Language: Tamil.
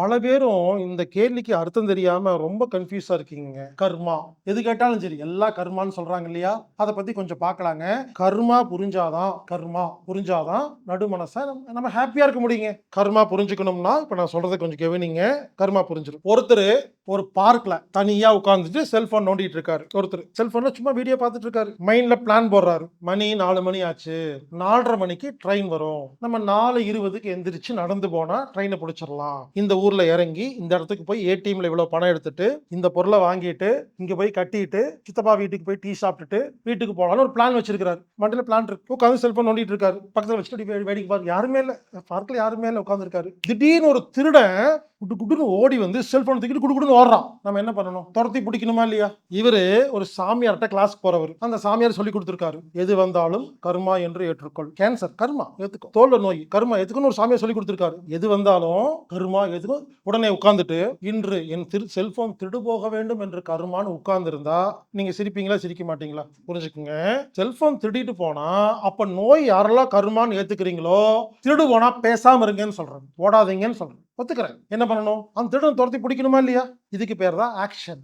பல பேரும் இந்த கேள்விக்கு அர்த்தம் தெரியாம ரொம்ப கன்ஃபியூஸா இருக்கீங்க. கர்மா. எது கேட்டாலும் சரி எல்லா கர்மான்னு சொல்றாங்க இல்லையா? அதை பத்தி கொஞ்சம் பார்க்கலாங்க கர்மா புரிஞ்சாதான் கர்மா புரிஞ்சாதான் நடுமனசை நம்ம- நம்ம ஹாப்பியா இருக்க முடியுங்க. கர்மா புரிஞ்சுக்கணும்னா இப்ப நான் சொல்றதை கொஞ்சம் கவனிங்க. கர்மா புரிஞ்சிடும் ஒருத்தர் ஒரு பார்க்ல தனியா உட்காந்துட்டு செல்போன் நோண்டிட்டு இருக்காரு. ஒருத்தர் செல்போன்ல சும்மா வீடியோ பார்த்துட்டு இருக்காரு. மைண்ட்ல பிளான் போடுறாரு. மணி நாலு மணி ஆச்சு. நாலரை மணிக்கு ட்ரெயின் வரும். நம்ம நாலு இருபதுக்கு எந்திரிச்சு நடந்து போனா ட்ரெயினை பிடிச்சிடலாம். இந்த ஊர் ஊர்ல இறங்கி இந்த இடத்துக்கு போய் ஏடிஎம்ல இவ்வளவு பணம் எடுத்துட்டு இந்த பொருளை வாங்கிட்டு இங்க போய் கட்டிட்டு சித்தப்பா வீட்டுக்கு போய் டீ சாப்பிட்டுட்டு வீட்டுக்கு போகலான்னு ஒரு பிளான் வச்சிருக்காரு மண்டல பிளான் இருக்கு. உட்காந்து செல்போன் நோண்டிட்டு இருக்காரு. பக்கத்துல வச்சுட்டு வேடிக்கை பாரு. யாருமே இல்ல. பார்க்கல யாருமே இல்ல உட்காந்துருக்காரு திடீர்னு ஒரு திருடன் குட்டு குட்டுன்னு ஓடி வந்து செல்போன் தூக்கிட்டு குடு குடுன்னு ஓடுறான். நம்ம என்ன பண்ணணும்? துரத்தி பிடிக்கணுமா இல்லையா? இவரு ஒரு சாமியார்கிட்ட கிளாஸ்க்கு போறவர். அந்த சாமியார் சொல்லி கொடுத்துருக்காரு. எது வந்தாலும் கர்மா என்று ஏற்றுக்கொள். கேன்சர் கர்மா ஏத்துக்கும் தோல்ல நோய் கர்மா எதுக்குன்னு ஒரு சாமியார் சொல்லி கொடுத்துருக்காரு. எது வந்தாலும் கர்மா எதுக்கும் உடனே உட்காந்துட்டு இன்று என் திரு செல்போன் திருடு போக வேண்டும் என்று கர்மான்னு உட்கார்ந்துருந்தா நீங்க சிரிப்பீங்களா சிரிக்க மாட்டீங்களா? புரிஞ்சுக்குங்க. செல்போன் திருடிட்டு போனா அப்ப நோய் யாரெல்லாம் கர்மான்னு ஏத்துக்கிறீங்களோ திருடு போனா பேசாம இருங்கன்னு சொல்றேன். ஓடாதீங்கன்னு சொல்றேன். ஒத்துக்கிறேன். என்ன பண்ணணும்? அந்த திருடன் துரத்தி பிடிக்கணுமா இல்லையா? இதுக்கு பேர் தான் ஆக்ஷன்